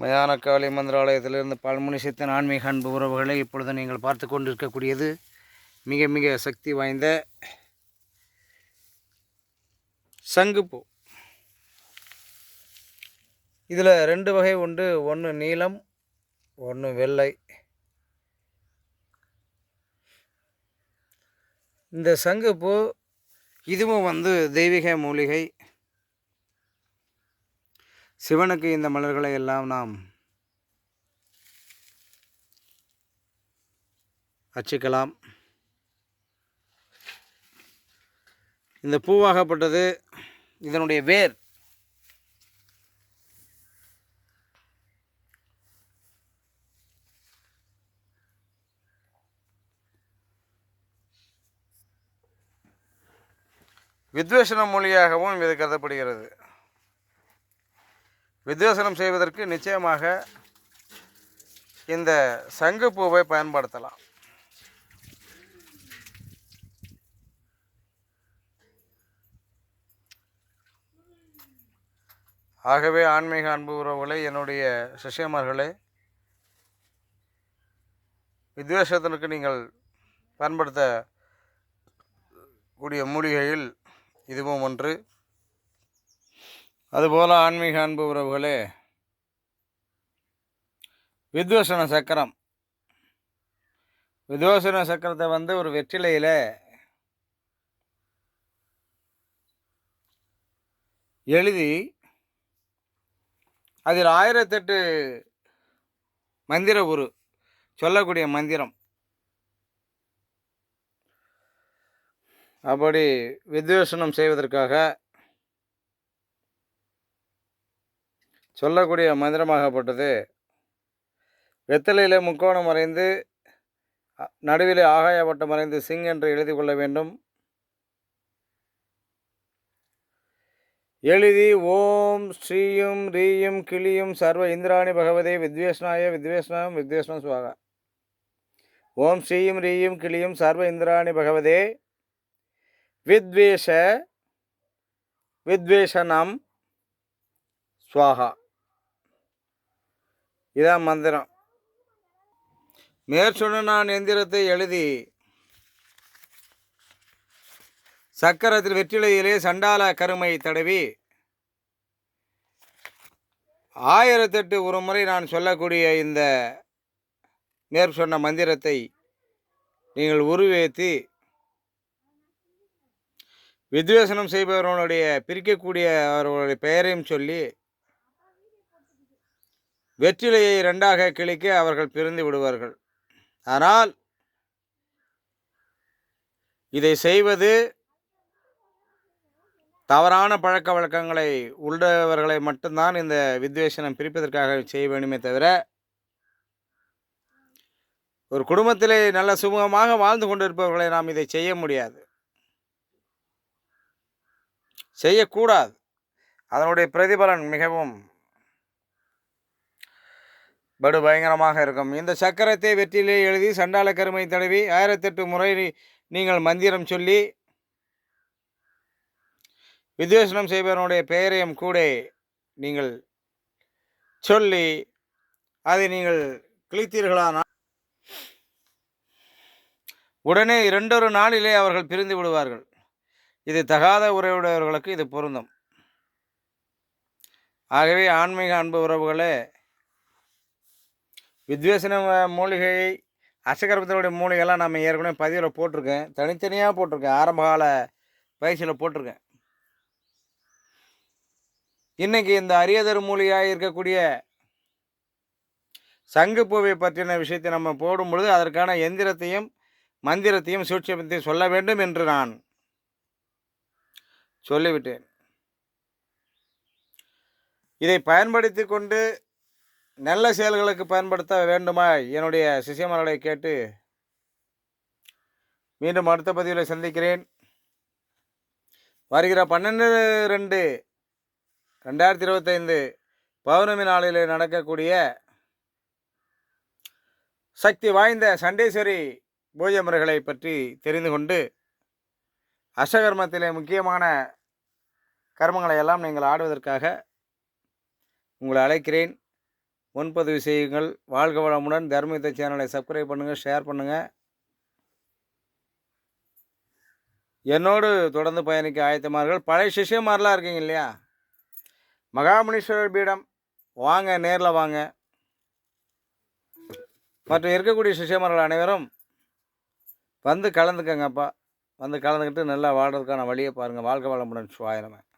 மயான காளி மந்திராலயத்திலிருந்து பல்முனி சித்தன் ஆன்மீக அன்பு உறவுகளை இப்பொழுது நீங்கள் பார்த்து கொண்டிருக்கக்கூடியது மிக மிக சக்தி வாய்ந்த சங்குப்பூ இதில் ரெண்டு வகை உண்டு. ஒன்று நீலம் ஒன்று வெள்ளை. இந்த சங்குப்பூ இதுவும் வந்து தெய்வீக மூலிகை. சிவனுக்கு இந்த மலர்களை எல்லாம் நாம் அச்சுக்கலாம் இந்த பூவாகப்பட்டது இதனுடைய வேர். வித்வேஷன மொழியாகவும் இது கருதப்படுகிறது. வித்வேசனம் செய்வதற்கு நிச்சயமாக இந்த சங்குப்பூவை பயன்படுத்தலாம். ஆகவே ஆன்மீக அன்பு உறவுகளை என்னுடைய சிஷ்யமார்களே வித்வேஷத்திற்கு நீங்கள் பயன்படுத்த கூடிய மூலிகையில் இதுவும் ஒன்று. அதுபோல் ஆன்மீக அன்பு உறவுகளே வித்வசன சக்கரம். வித்வசன சக்கரத்தை வந்து ஒரு வெற்றிலையில் எழுதி அதில் ஆயிரத்தெட்டு மந்திர உரு சொல்லக்கூடிய மந்திரம். அப்படி வித்வேஷனம் செய்வதற்காக சொல்லக்கூடிய மந்திரமாகப்பட்டது. வெத்தலையில் முக்கோணம் மறைந்து நடுவிலே நடுவிலே ஆகாயவட்டம் மறைந்து சிங் என்று எழுதி கொள்ள வேண்டும். எழுதி ஓம் ஸ்ரீயும் ரீயும் கிளியும் சர்வ இந்திராணி பகவதே வித்வேஷ்ணாய வித்வேஷ்ணம் வித்வேஷ்ணம் சுவாகா. ஓம் ஸ்ரீயும் ரீயும் கிளியும் சர்வ இந்திராணி பகவதே வித்வேஷ வித்வேஷனம் சுவாகா. இதான் மந்திரம். மேற்சொன்ன நான் எந்திரத்தை எழுதி சக்கரத்தில் வெற்றிலையிலே சண்டால கருமை தடவி ஆயிரத்தெட்டு ஒரு முறை நான் சொல்லக்கூடிய இந்த மேற்சொன்ன மந்திரத்தை நீங்கள் உருவேற்றி வித்வேசனம் செய்பவர்களுடைய பிரிக்கக்கூடிய அவர்களுடைய பெயரையும் சொல்லி வெற்றிலையை ரெண்டாக கிழிக்க அவர்கள் பிரிந்து விடுவார்கள். ஆனால் இதை செய்வது தவறான பழக்க வழக்கங்களை உள்ளவர்களை மட்டும்தான் இந்த வித்வேஷனம் பிரிப்பதற்காக செய்ய வேண்டுமே தவிர ஒரு குடும்பத்திலே நல்ல சுமூகமாக வாழ்ந்து கொண்டிருப்பவர்களை நாம் இதை செய்ய முடியாது. செய்யக்கூடாது. அதனுடைய பிரதிபலன் மிகவும் படு பயங்கரமாக இருக்கும். இந்த சக்கரத்தை வெற்றிலே எழுதி சண்டால கருமை தடவி ஆயிரத்தெட்டு முறை நீங்கள் மந்திரம் சொல்லி வித்வேஷனம் செய்பவனுடைய பெயரையும் கூட நீங்கள் சொல்லி அதை நீங்கள் கிழித்தீர்களானால் உடனே இரண்டொரு நாளிலே அவர்கள் பிரிந்து விடுவார்கள். இது தகாத உறவுடையவர்களுக்கு இது பொருந்தும். ஆகவே ஆன்மீக அன்பு உறவுகளே வித்வேசன மூலிகை மூலிகையை அசகரபத்தினுடைய மூலிகைலாம் நம்ம ஏற்கனவே பதிவில் போட்டிருக்கேன். தனித்தனியாக போட்டிருக்கேன். ஆரம்பகால பயிற்சியில் போட்டிருக்கேன். இன்னைக்கு இந்த அரியதர் மூலிகையாக இருக்கக்கூடிய சங்குப்பூவை பற்றின விஷயத்தை நம்ம போடும் பொழுது அதற்கான எந்திரத்தையும் மந்திரத்தையும் சூட்சமத்தையும் சொல்ல வேண்டும் என்று நான் சொல்லிவிட்டேன். இதை பயன்படுத்தி கொண்டு நல்ல செயல்களுக்கு பயன்படுத்த வேண்டுமா? என்னுடைய சிசியமர்களை கேட்டு மீண்டும் அடுத்த பதிவில் சந்திக்கிறேன். வருகிற பன்னெண்டு ரெண்டு ரெண்டாயிரத்தி இருபத்தைந்து பௌர்ணமி நாளில் நடக்கக்கூடிய சக்தி வாய்ந்த சண்டேஸ்வரி பூஜை முறைகளை பற்றி தெரிந்து கொண்டு அஷ்டகர்மத்திலே முக்கியமான கர்மங்களை எல்லாம் நீங்கள் ஆடுவதற்காக உங்களை அழைக்கிறேன். முன்பதிவு செய்யுங்கள். வாழ்க வளமுடன். தர்மயுத்த சேனலை சப்ஸ்கிரைப் பண்ணுங்கள் ஷேர் பண்ணுங்கள் என்னோடு தொடர்ந்து பயணிக்க ஆயத்தமார்கள். பழைய சிஷ்யமாரெலாம் இருக்கீங்க இல்லையா? மகாமுனீஸ்வரர் பீடம். வாங்க நேரில் வாங்க. மற்றும் இருக்கக்கூடிய சிஷ்யமார்கள் அனைவரும் வந்து கலந்துக்கங்கப்பா. வந்து கலந்துக்கிட்டு நல்லா வாழ்கிறதுக்கான வழியை பாருங்கள் வாழ்க வளமுடன். சுவாயிரமே